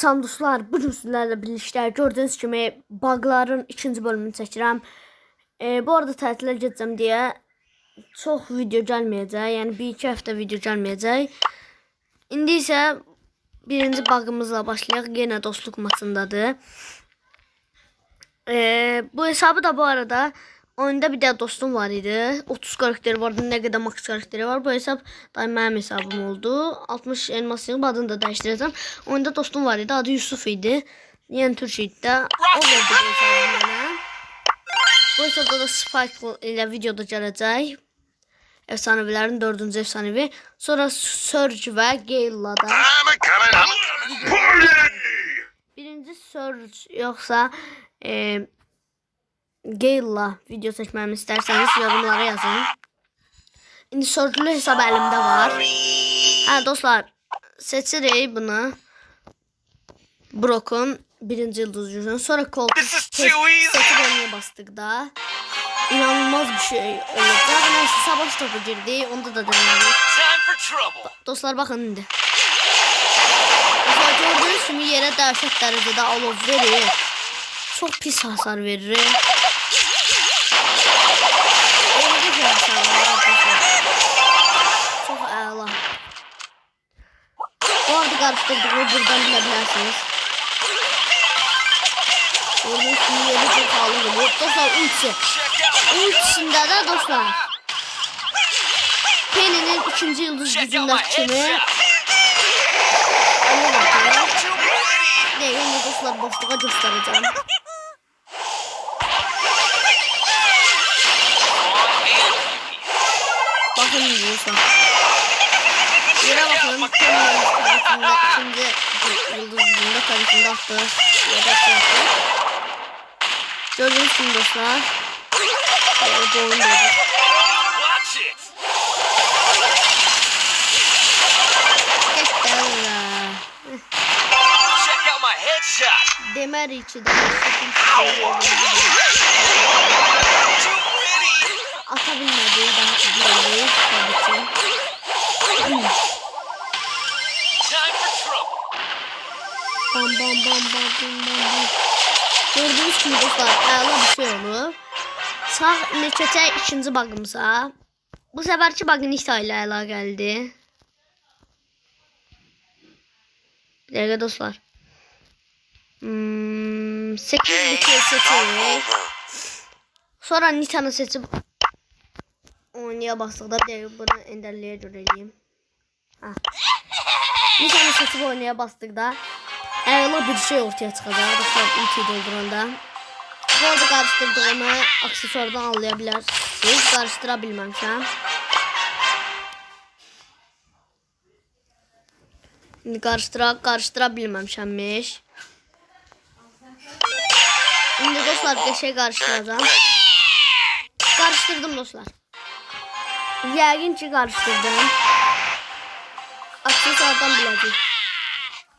Salam dostlar, bu gün sizlərlə birlikdə gördüyünüz kimi baqların ikinci bölümünü çəkirəm. E, bu arada tətilə gedəcəm deyə çox video gəlməyəcək, yəni 1-2 həftə video gəlməyəcək. İndi isə birinci bağımızla başlayaq. Yenə dostluq maçındadır. E, bu hesabı da bu arada oyunda bir də dostum var idi. 30 karakteri vardı, nə qədər max karakteri var. Bu hesab da mənim hesabım oldu. 60 elmas yığıb adını da dəyişdirəcəm. Oyunda dostum var idi, adı Yusuf idi. Yəni türk idi də. O verdi bu hesabı mənə. Bu hesabda da Spike ilə videoda gələcək. Efsanevilərin dördüncü efsanevi. Sonra Surge və Gale'la da. Birinci Surge yoxsa e, Gale'la video çəkməyimi istərsəniz yorumlara yazın. İndi Surge'lu hesab əlimdə var. Hə dostlar, seçirik bunu. Brock'un birinci yıldız yüzünü. Sonra easy. seçip oynaya bastıkda inanılmaz bir şey olacak. Neyse savaş topu girdi. Onda da denedik. Dostlar bakın indi. Mesela gördüğünüz kimi dehşet derecede alov verir. Çok pis hasar verir. Öyle bir hasar var arkadaşlar. Çok əla. Bu karıştırdığımı buradan bilebilirsiniz. Gördüğünüz kimi yeri çok halı geliyor. Dostlar ulti. Ultisinde de dostlar. Penny'nin ikinci yıldız gücündeki kimi. Too pretty. Değil mi dostlar boşluğa göstereceğim. Bakın diyorsa. Yere bakın. Penny'nin tarafında ikinci yıldız gücünde tarafında attı. Yedek yaptı. Gördüğünüz gibi dostlar. O golün dedi. Check out my headshot. Demer içi de. Gibi dostlar əla bir şey olur. Sağ neçəcək ikinci bağımıza. Bu səfərki bağ Nita ilə əlaqəlidir. Bir dəqiqə dostlar. Hmm, 8 bitiyor seçirik. Sonra Nita'nı seçip oynaya bastıqda bir dəqiqə bunu enderliyə görəliyim. Ha. Nita'nı seçip oynaya bastıqda Əla bir şey ortaya çıxacaq dostlar ulti dolduranda. Bu arada qarışdırdığımı aksesuardan anlaya bilərsiniz. Qarışdıra bilməmişəm. İndi qarışdıra, qarışdıra bilməmişəmmiş. İndi dostlar qəşəng qarışdıracağam. Qarışdırdım dostlar. Yəqin ki qarışdırdım. Aksesuardan biləcək.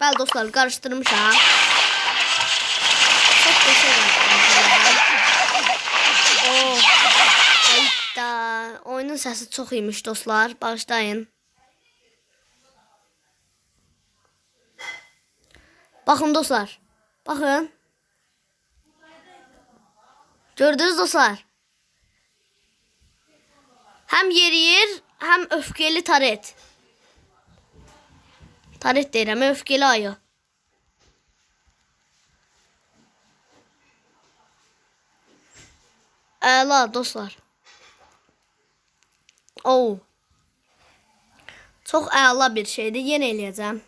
Bəli dostlar qarışdırmışam. Çok qəşəng qarışdırmışam. Oh. Ayda. Oyunun səsi çox imiş dostlar. Bağışlayın. Baxın dostlar. Baxın. Gördünüz dostlar. Həm yeriyir, həm öfkeli taret. Taret deyirəm, öfkeli ayı. Əla dostlar. Oo. Çox əla bir şeydir. Yenə eləyəcəm.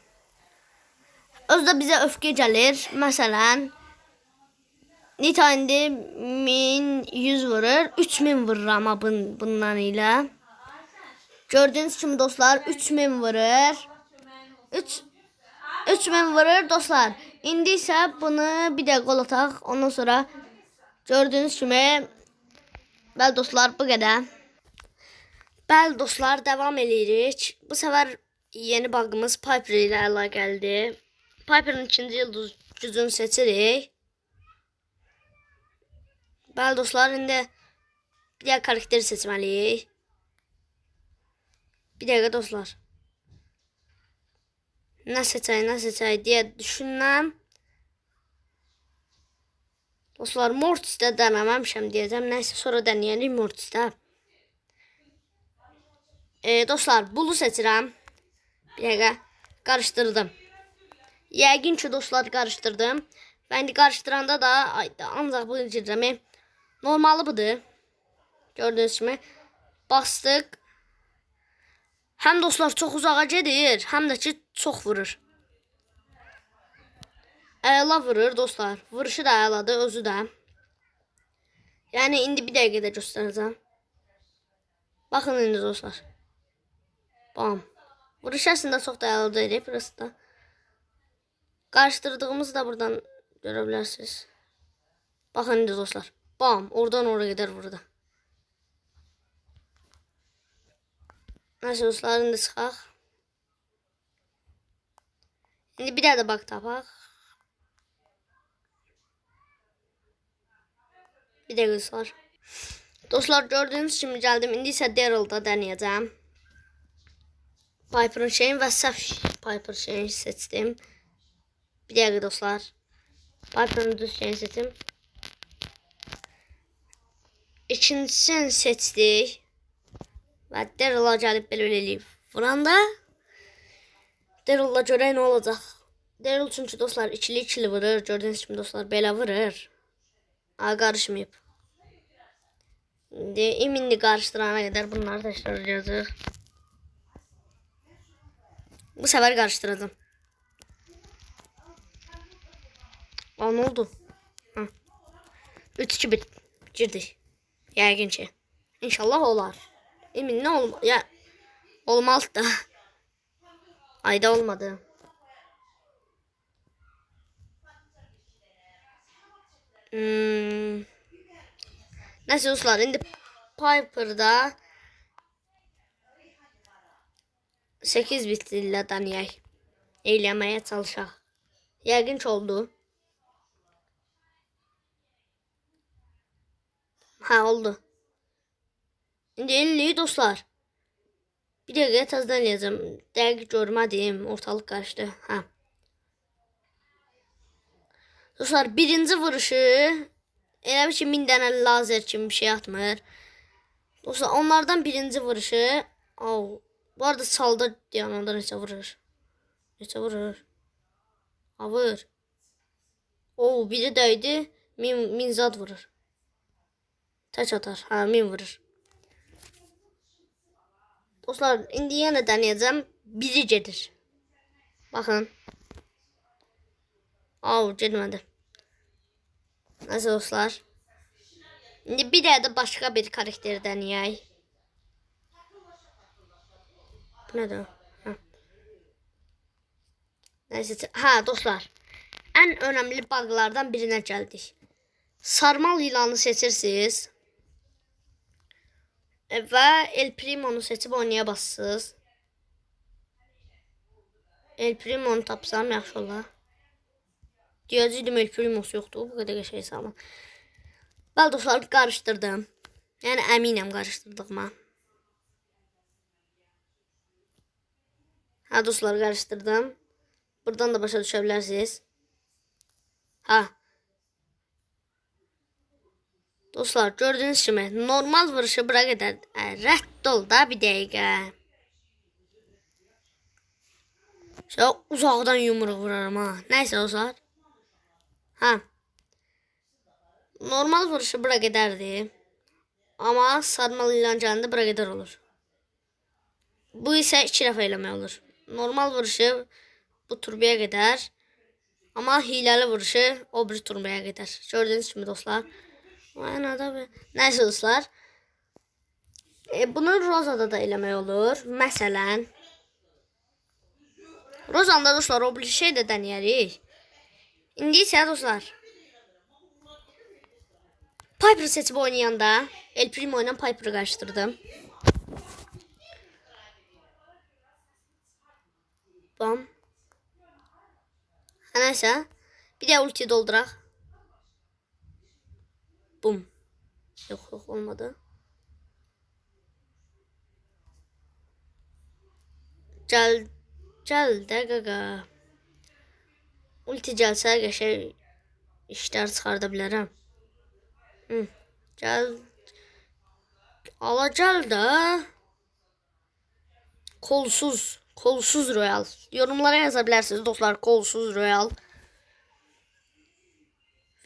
Özdə bizə öfkə gəlir. Məsələn, Nita indi 1100 vurur. 3000 vurur amma bun, bundan ilə. Gördüyünüz kimi dostlar 3000 vurur. 3 3000 vurur dostlar. İndi isə bunu bir də qol ataq. Ondan sonra gördüyünüz kimi bəli dostlar bu qədər. Bəli dostlar davam eləyirik. Bu səfər yeni bağımız Piper ilə əlaqəlidir. Piper'ın ikinci yıldız gücünü seçirik. Bəli dostlar indi bir dəqiqə karakteri seçməliyik. Bir dəqiqə dostlar. Nə seçək, nə seçək deyə düşünürəm. Dostlar, Mortisdə denememişim diyeceğim. Neyse sonra deneyelim Mortisdə. E, dostlar, Bulu seçirəm. Bir dəqiqə. Qarışdırdım. Yəqin ki, dostlar qarışdırdım. Və indi qarışdıranda da ayda ancaq bu cürrəmi normalı budur. Gördüyünüz kimi bastıq. Həm dostlar çox uzağa gedir, həm də ki çox vurur. Əla vurur dostlar. Vuruşu da əladır, özü də. Yəni indi bir dəqiqədə göstərəcəm. Baxın indi dostlar. Bam. Vuruş əslində çox da əla deyil, burası da. Qarışdırdığımızı da buradan görə bilərsiniz. Baxın indi dostlar. Bam, oradan oraya qədər vurdu. Neyse dostlar indi çıxaq. İndi bir daha da bak tapaq. Bir də dostlar. Dostlar gördüyünüz kimi gəldim. İndi isə Daryl'da deneyeceğim. Piper'ın şeyini və səhv Piper şeyini seçdim. Bir dəqiqə dostlar. Piper'ın düz şeyini seçdim. İkincisini seçdik. Və Daryl'a gəlib belə eləyib. Vuranda Daryl'la görək nə olacaq. Daryl çünki dostlar ikili ikili vurur. Gördüyünüz kimi dostlar belə vurur. Aa, qarışmayıb. İndi iminli qarışdırana qədər bunları təkrar edəcək. Bu sefer karıştırdım. Aa ne oldu? Ha. 3-2 bit. Girdik. Yəqin ki. İnşallah olar. Emin ne olma ya olmaz da. Ayda olmadı. Hmm. Neyse dostlar indi Piper'da 8 bitli ilə danıyaq. Eyləməyə çalışaq. Yəqin oldu. Ha oldu. İndi elli dostlar. Bir dəqiqə təzədən eləyəcəm. Dəqiq görmədim. Ortalıq qarışdı. Ha. Dostlar birinci vuruşu elə bir ki min dənə lazer kimi bir şey atmır. Dostlar onlardan birinci vuruşu Au. Bu arada salda yanında neçə vurur. Neçə vurur. Ha vur. Oo biri dəydi. Min, min zad vurur. Tək atar. Ha min vurur. Dostlar indi yenə deneyeceğim. Biri gedir. Bakın. Au getmədi. Neyse dostlar. İndi bir də başka bir karakter deneyək. Bu nedir? Ha. Neyse. Ha dostlar. En önemli buglardan birine geldik. Sarmal yılanı seçirsiniz. E, Və El Primo'nu seçib oynaya bassınız. El Primo'nu tapsam yaxşı olar. Deyəcəydim El Primo'su yoxdur. Bu qədər şey salmam. Bəli dostlar qarışdırdım. Yəni əminəm qarışdırdığıma. Ha dostlar karıştırdım. Buradan da başa düşebilirsiniz. Ha. Dostlar gördüğünüz gibi normal vuruşu bırak eder. E, rədd ol da bir dəqiqə. Şöyle uzaktan yumruq vurarım ha. Neyse dostlar. Ha. Normal vuruşu bırak ederdi. Ama sarmalı ilancağında bırak eder olur. Bu ise iki dəfə olur. Normal vuruşu bu turbaya gedər. Amma hiləli vuruşu o bir turbaya gedər. Gördüyünüz kimi dostlar. Mənada bir... Dostlar. E, bunu Rozada da eləmək olur. Məsələn. Rozanda dostlar o bir şey də denəyərik. İndi isə dostlar. Piper seçib oynayanda El Primo ilə Piper'ı qarışdırdım. Bam. Ha, neyse. Bir de ulti doldurak. Bum. Yok yok olmadı. Gel Gəl də qaqa. Ulti gəlsə qəşəng işlər çıxarda bilərəm. Hı. Gəl. Ala gəl də. Kolsuz, kolsuz royal. Yorumlara yaza bilərsiniz dostlar, kolsuz royal.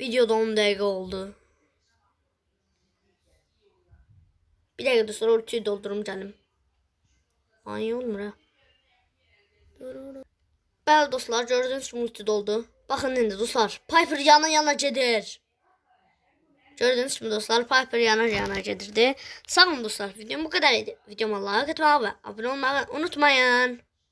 Videoda 10 dəqiqə oldu. Bir də sonra ultiyi doldurum gəlim. Ay olmur ha. Bəli dostlar, gördüyünüz kimi ulti doldu. Baxın indi dostlar, Piper yana yana gedir. Gördüyünüz kimi dostlar, Piper yana yana gedirdi. Sağ olun dostlar, videom bu kadar idi. Videoma like atmayı ve abone olmayı unutmayın.